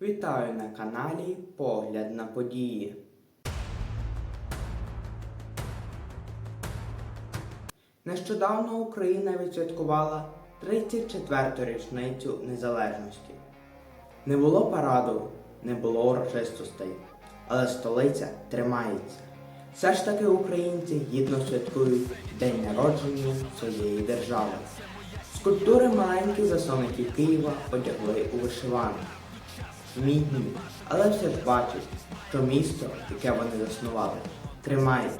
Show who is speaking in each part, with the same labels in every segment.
Speaker 1: Вітаю на каналі Погляд на події. Нещодавно Україна відсвяткувала 34-ту річницю незалежності. Не було параду, не було урочистостей, але столиця тримається. Все ж таки українці гідно святкують день народження своєї держави. Скульптури маленькі засновників Києва одягли у вишиванку. Мідні, але все ж бачать, що місто, яке вони заснували, тримається.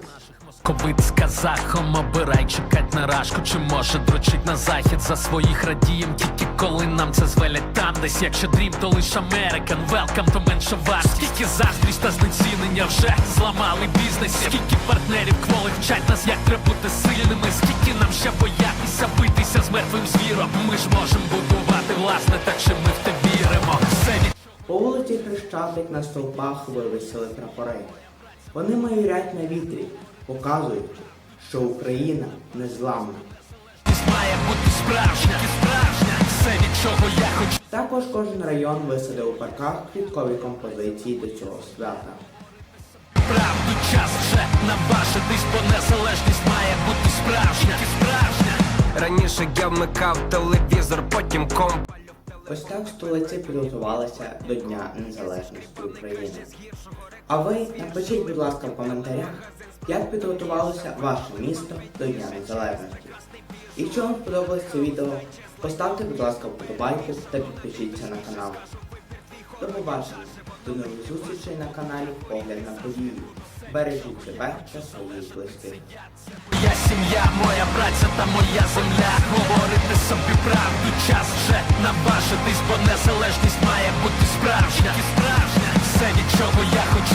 Speaker 2: Ковид з казахом обирай чекать на рашку, чи може дрочить на захід за своїх радієм, тільки коли нам це звелять там десь. Якщо дрім, то лиш Американ, велкам, то менше ваш. Скільки заздрість та знецінення вже зламали бізнес. Скільки партнерів кволи вчать нас, як треба бути сильними. Скільки нам ще боятися битися з мертвим звіром. Ми ж можемо будувати власне, так що
Speaker 1: Хрещатик на стовпах вивісили прапори. Вони майорять на вітрі, показуючи, що Україна незламна.
Speaker 2: Має бути справжня, справжня. Все від чого я хочу.
Speaker 1: Також кожен район висадив у парках квіткові композиції до цього свята.
Speaker 2: Правду час вже наважитись, бо незалежність має бути справжня, справжня.
Speaker 3: Раніше я вмикав телевізор, потім комп.
Speaker 1: Ось так столиці підготувалися до Дня Незалежності України. А ви напишіть, будь ласка, в коментарях, як підготувалося ваше місто до Дня Незалежності. Якщо вам сподобалось це відео, поставте, будь ласка, вподобайку та підпишіться на канал. До побачення, до нових зустрічей на каналі Погляд на події. Бережіть себе та своїх близьких.
Speaker 2: Моя сім'я, моя праця та моя земля. Говорити собі правду, час вже наважитись, бо незалежність має бути справжня. Все від чого я хочу